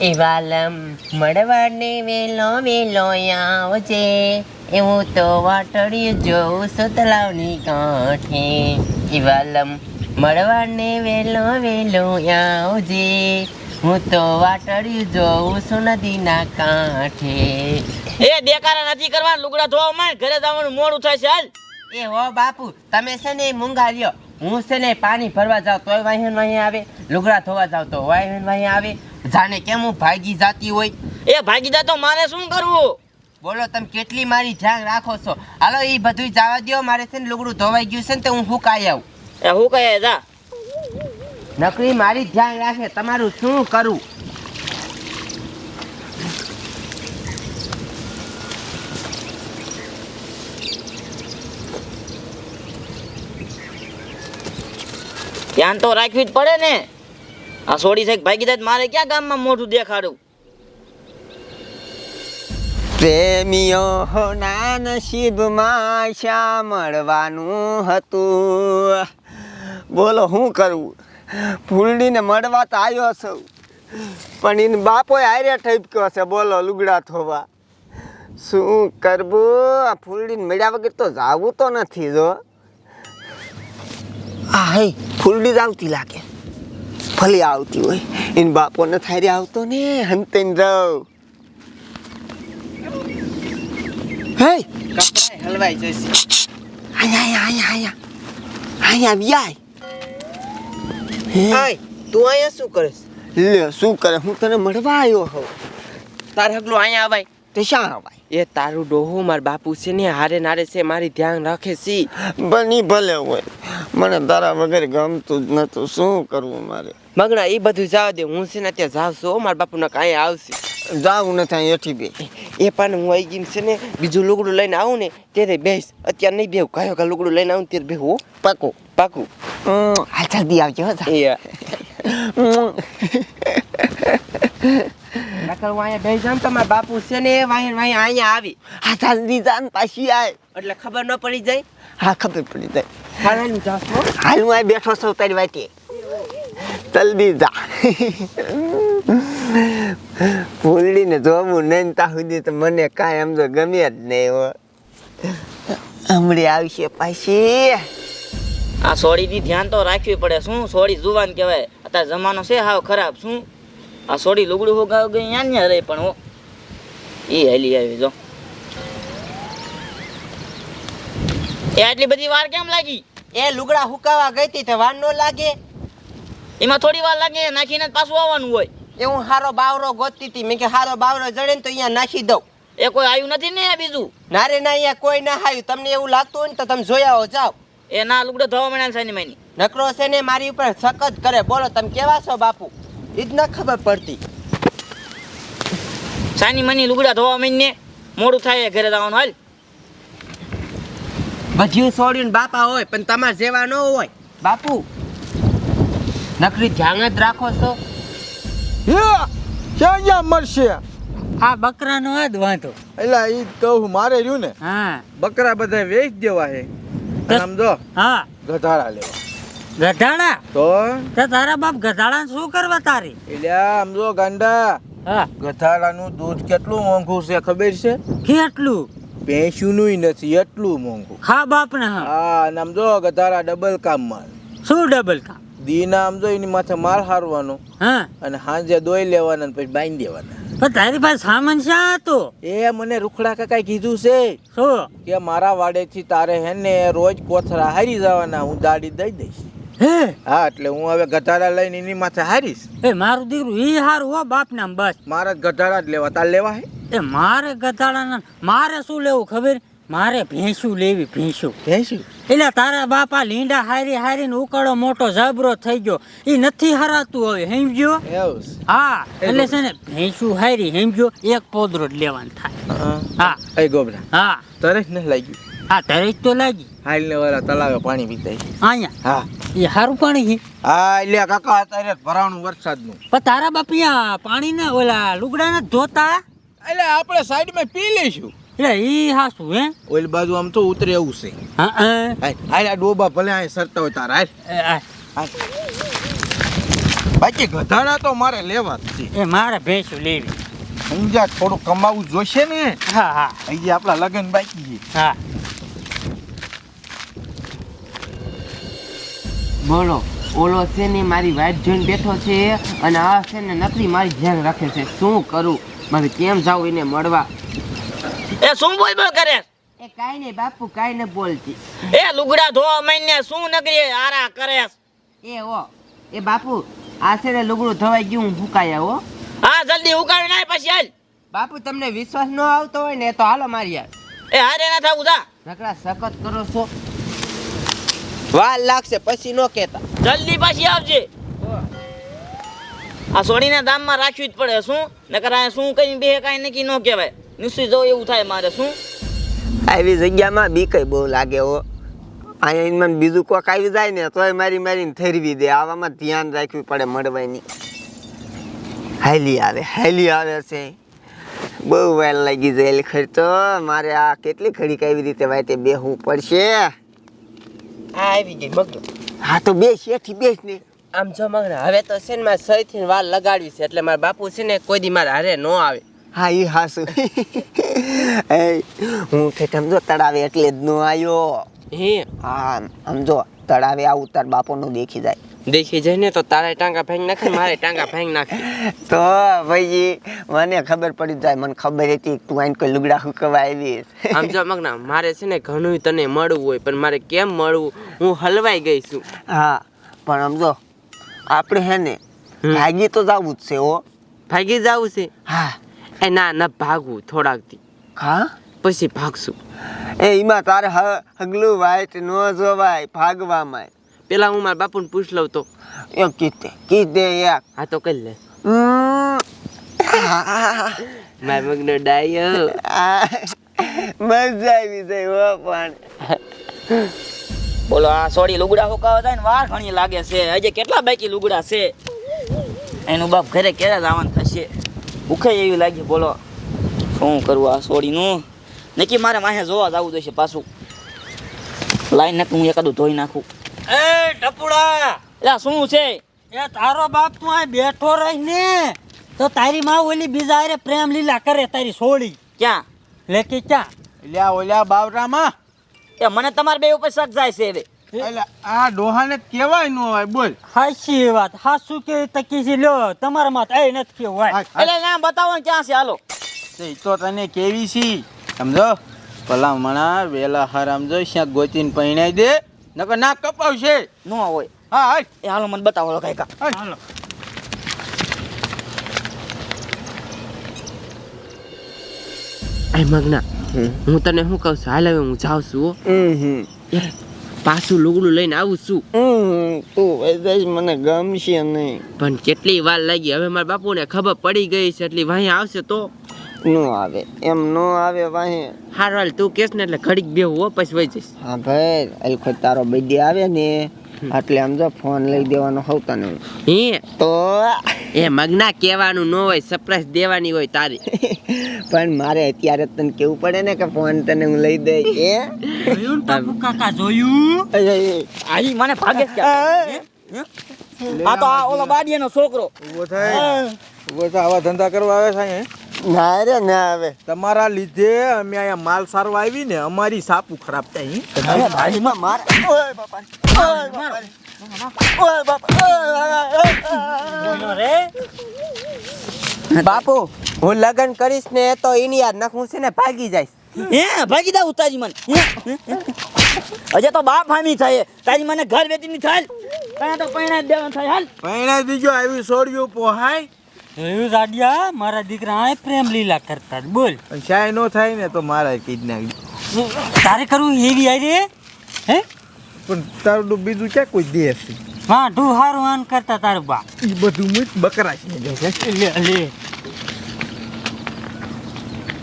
એ વાલમ મળવાને વેલો વેલો આવજે. એવું તો વાટડ્યું જોઉં છું તલાવની કાંઠે એ વાલમ મળવાને વેલો વેલો આવજે. હું તો વાટડ્યું જોઉં છું નદીના કાંઠે. એ દેખાડા નથી કરવા લુગડા ધોવા માં ઘરે જવાનું મોડું થાય છે હાલ. એ હો બાપુ તમે છે ને મૂંગા લ્યો. હું છે ને પાણી ભરવા જાઉં તોય વાહન વાહી આવે. લુગડા ધોવા જાઉં તો વાહન વાહી આવે. જાણે કેમ હું ભાગી જાતી હોય? એ ભાગીદાર તો મારે શું કરવું? બોલો તમે કેટલી મારી ધ્યાન રાખો છો? હાલો એ બધું જવા દો મારે છે ને લુગડું ધોવાઈ ગયું છે ને તો હું હુકાઈ આવું? એ હું કહે જા. નકરી મારી ધ્યાન રાખે. તમારું શું કરું? ધ્યાન તો રાખવી જ પડે ને. આ સોડી સાહેબ કીધા મારે ક્યાં ગામમાં મોઢું દેખાડું પ્રેમીઓ ના નસીબમાં શા મળવાનું હતું. બોલો શું કરવું ફૂલડીને મળવા તો આવ્યો છું. પણ એને બાપો હારે ઠપક્યો છે. બોલો, લુગડા થોવા શું કરવું? આ ફૂલડીને મળ્યા વગર તો જાવું તો નથી જો. આ હે ફૂલડી જ આવતી લાગે. ભલે આવતી હોય. એને બાપો ને થારે આવતો ને. હંતે રવ હે? હલવાઈ જશે. આયા આયા આયા આયા. વ્યાય. હે? તું અહીંયા શું કરે લે શું કરે? હું તને મળવા આવ્યો તારે હગલું અહીંયા આવાય તો શા આવાય એ તારું ડોહું માર બાપુ છે ને હારે નારે છે મારી ધ્યાન રાખે છે. બની ભલે હોય. મને તારા વગર ગમતું જ નતું. શું કરવું મારે? મગના એ બધું જવા દે. હું છે ને ત્યાં જાઉં છું હો, મારા બાપુના કાંઈ આવશે. જાવું નથી ત્યાં એઠી બે. એ પણ હું આવી ગઈને છે ને બીજું લુગડું લઈને આવું ને ત્યારે બેસ. અત્યારે નહીં બેહું. કયો કે લુગડું લઈને આવું ત્યારે બેહું પાકું. પાકું. હાલ જલ્દી આવજો હો જા. એ નકર હું અહીંયા બેસી જાઉં તો બાપુ છે ને વાહી વાહી અહીંયા આવી. હા જલ્દી જાન પાછી આય. એટલે ખબર ન પડી જાય? હા ખબર પડી જાય. હાલ હું જાઉં હો. હું અહીં બેઠો છું તારી વાતે. જલ્દી જા ફૂલડીને જોવું નહીં તા સુધી તો મને કાંઈ આમ તો ગમે જ નહીં હો. હમણાં આવશે પાછી. આ સોડીથી ધ્યાન તો રાખવી પડે. શું સોડી જુવાન કહેવાય? અત્યારે જમાનો છે હાવ ખરાબ. શું? આ સોડી લુગડું હોગાવ ગઈ યા ને રહે પણ હો. એ હેલી આવી જો. એ આટલી બધી વાર કેમ લાગી? એ લુગડા હુકાવા ગઈ હતી તો વાર ન લાગે. એમાં થોડી વાર લાગે નાખીને પાછું આવવાનું હોય. એ હું હારો બાવરો ગોતતી હતી. મેં કે હારો બાવરો જડે ને તો અહીંયા નાખી દઉં. એ કોઈ આવ્યું નથી ને બીજું? નારે ના અહીંયા કોઈ ના આવ્યું. તમને એવું લાગતું હોય ને તો તમે જોયા હો જાઓ. એ ના લુગડો ધોવા મળ્યા છે ને માની. નકરો છે ને મારી ઉપર સખત કરે. બોલો તમે કેવા છો બાપુ? એ જ ના ખબર પડતી. સાની મની લુગડા ધોવા મહિને મોડું થાય ઘરે જવાનું હાલ. બધું છોડ્યું ને બાપા હોય પણ તમારે જેવા ન હોય. બાપુ નકરી ધ્યાન જ રાખો છો? ક્યાં ક્યાં મળશે આ બકરાનો જ વાંધો. એટલે એ તો હું મારે રહ્યું ને? હા. બકરા બધા વેચ દેવા છે સમજો હા. ગધાડા લેવા. ગધાડા? તો? તે તારા બાપ ગધાડા શું કરવા તારી? એટલે આમ જો ગાંડા હા. ગધાડાનું દૂધ કેટલું મોંઘું છે ખબર છે? કેટલું? ભેંસુંનું નથી એટલું મોંઘું. ખા બાપ ને હા. હા અને ગધાડા ડબલ કામ માલ શું ડબલ કામ? દીના આમ જો એની માથે માર હારવાનો. હા. અને સાંજે દોઈ લેવાના ને પછી બાંધી દેવાના. પણ તારી પાસે સામાન શા હતો? એ મને રૂખડા કાકાએ કીધું છે શું? કે મારા વાડેથી તારે હે ને રોજ કોથરા હારી જવાના હું દાડી દઈ દઈશ. હે? હા એટલે હું હવે ગધાડા લઈને એની માથે હારીશ. એ મારું દીકરું ઈ હારું હો બાપ ને બસ. મારા ગધાડા જ લેવા તાર લેવા હે? એ મારે ગધાડા મારે શું લેવું ખબર? મારે ભેંસું લેવી ભેંસું. ભેંસું? એટલે તારા બાપા લીંડા હારી હારી ને ઉકાળો મોટો જબરો થઈ ગયો. એ નથી હરાતું હવે સમજ્યો હા એટલે છે ને ભેંસું હારી સમજો એક પોદરો જ લેવાનું થાય. હા. હા. એ ગોબરા. હા. તરસ ને લાગી હા તરસ તો લાગી. હાલ ને વાળા તળાવે પાણી પીતા. અહીંયા? હા. એ સારું પાણી છે? હા એટલે કાકા અત્યારે ભરાણું વરસાદનું. પણ તારા બાપિયા પાણી ના ઓલા લુગડા ના ધોતા? એટલે આપણે સાઈડમાં પી લઈશું. એટલે હા હાસું હે? ઓલી બાજુ આમ તો ઉતરે એવું છે. હા હા. હાલ હાલ આ ડોબા ભલે આ સરતા હોય તારા એ, બાકી ગધાડા તો મારે લેવા જ છે. એ મારે ભેંસું લેવી. સમજ્યા થોડું કમાવું જોઈશે ને હા હા. હજી આપણા લગ્ન બાકી છે. હા. બોલો ઓલો છે ને મારી વાઈફ જોઈને બેઠો છે અને આ છે ને નકરી મારી ધ્યાન રાખે છે. શું કરું? મારે કેમ જાઉં એને મળવા? શું બોલ બોલ કરે? એ કાઈ નહીં બાપુ કાઈ ન બોલતી. એ લુગડા ધોવા મહિને શું નગરી આરા કરે એ ઓ એ બાપુ આશરે લુગડું ધોવાઈ ગયું હું ફૂકાયા હો. હા જલ્દી ઉકાળી નાય પછી હાલ. બાપુ તમને વિશ્વાસ ન આવતો હોય ને તો હાલો મારી યાર એ હારે ના થાવું જા. નકરા સખત કરો છો. વાર લાગશે પછી ન કેતા જલ્દી પાછી આવજે. આ સોડીના દામમાં રાખવી જ પડે શું? નકર આ શું કઈ બે કાંઈ નક્કી ન કહેવાય. નિશ્ચિત જો એવું થાય મારે શું? આવી જગ્યામાં બી કઈ બહુ લાગે હો. અહીંયા મને બીજું કોક આવી જાય ને તોય મારી મારીને ઠેરવી દે. આવામાં ધ્યાન રાખવું પડે મળવાની. હાલી આવે હાલી આવે છે. બહુ વાર લાગી જાય ખર્ચો મારે આ કેટલી ઘડી કેવી રીતે વાતે બેહવું પડશે? આવી ગઈ બગડો. હા તો બેસ એથી બેસ ને. આમ જો મગના હવે તો છે ને મારે સહીથી વાર લગાડવી છે એટલે મારા બાપુ છે ને કોઈ દી મારે હારે ન આવે. હા એ હાસુ. એ હું ઠેઠ સમજો તળાવે એટલે જ નો આવ્યો હે? હા સમજો તળાવે આવું તાર બાપોનું દેખી જાય. દેખી જાય ને તો તારે ટાંગા ફેંક નાખે મારે ટાંગા ફેંક નાખે. તો ભાઈ મને ખબર પડી જાય મને ખબર હતી તું આઈને કોઈ લુગડા હુકવા આવીશ આમ જો મગના મારે છે ને ઘણું તને મળવું હોય પણ મારે કેમ મળવું? હું હલવાઈ ગઈ છું. હા પણ સમજો આપણે હે ને ભાગી તો જવું જ છે ઓ ભાગી જવું છે? હા. એ ના ના ભાગવું થોડાક દી હા? પછી ભાગશું. એ એમાં તારે હ- હગલું વાઈટ ન જોવાય ભાગવામાં. પેલા હું મારા બાપુને પૂછ લઉં તો. એ કીધે કીધે યાર. હા તો કરી લે. મારા મગનો ડાયો. આ, મજા આવી જાય હો પણ. બોલો આ સોડી લુગડા હુકાવા થાય ને વાર ઘણી લાગે છે. હજી કેટલા બાકી લુગડા છે? એનું બાપ ઘરે ક્યારે જવાનું થશે ભૂખે એવી લાગી બોલો. શું કરવું આ સોડીનું નક્કી મારે માહે જોવા જવું જોઈશે પાછું. લાઈન નક્કી હું એકાદું ધોઈ નાખું. એ ટપુડા! એટલે શું છે? એ તારો બાપ તું આ બેઠો રહી ને તો તારી માં ઓલી બીજા હારે પ્રેમ લીલા કરે તારી સોળી. ક્યાં? લેકી ક્યાં? લ્યા ઓલ્યા બાવરામાં. એ મને તમારે બે ઉપર શક જાય છે હવે. એટલે આ ડોહાને કેવાય ન હોય બોલ. હાચી વાત હાસુ કે તકી છે લ્યો તમારા માં એ નથી કેવું હોય. એટલે ના બતાવો ને ક્યાં છે હાલો. તે તો તને કેવી છી સમજો? ભલા મણા વેલા હરામ જો શ્યાં ગોતીને પહેણાઈ દે નકર ના કપાવશે. ન હોય. હા હા એ હાલો મને બતાવો હાલો કાંઈક હાલો. એ મગના હું તને શું કહું છું? હાલ હવે હું જાઉં છું હો. હમ પાછું લુગડું લઈને આવું છું. તું વૈદાસ મને ગમશે નહીં. પણ કેટલી વાર લાગી હવે મારા બાપુને ખબર પડી ગઈ છે એટલી વાહી આવશે તો? નો આવે એમ નો આવે વાહી. હાર હાલ તું કેસ ને એટલે ઘડીક બેહું હો પછી વહી જઈશ. હા ભાઈ અલખો તારો બર્થડે આવે ને એટલે આમ જો ફોન લઈ દેવાનો હોતા ને હે? તો એ મગના કહેવાનું ન હોય સરપ્રાઈઝ દેવાની હોય તારી. પણ મારે અત્યારે તને કેવું પડે ને કે ફોન તને હું લઈ દઈ એ જોયું ને ટપુ કાકા જોયું? આઈ મને ભાગે? હે? આ તો આ ઓલો બાડીયાનો છોકરો. ઊભો થાય. ઊભો થાય આવા ધંધા કરવા આવે છે? ના રે ના આવે. તમારા લીધે અમે અહીંયા માલ સારવા આવી ને અમારી સાપુ ખરાબ થાય. ભાઈમાં માર. ઓય બાપા. ઓય બાપા. ઓય બાપા. રે. બાપુ હું લગ્ન કરીશ ને તો એની યાદ નખું છે ને ભાગી જઈશ હે ભાગી દા ઉતારી મને? હે? તો બાપ હામી થાય. તારી મને ઘર વેચીની થાય. કાંઈ તો પૈણા દેવાનું થાય. હાલ. પૈણા બીજો આવી છોડ્યું પોહાય. જોયું જાડિયા મારા દીકરા પ્રેમ લીલા કરતા બોલ. શાય નો થાય ને તો મારા કીધના તારે કરવું એવી રે? હે? પણ તારું બીજું ક્યાં કોઈ દેશ વાં ઢુ હારું આન કરતા તારું બા. એ બધું મુજ બકરા છે લે લે.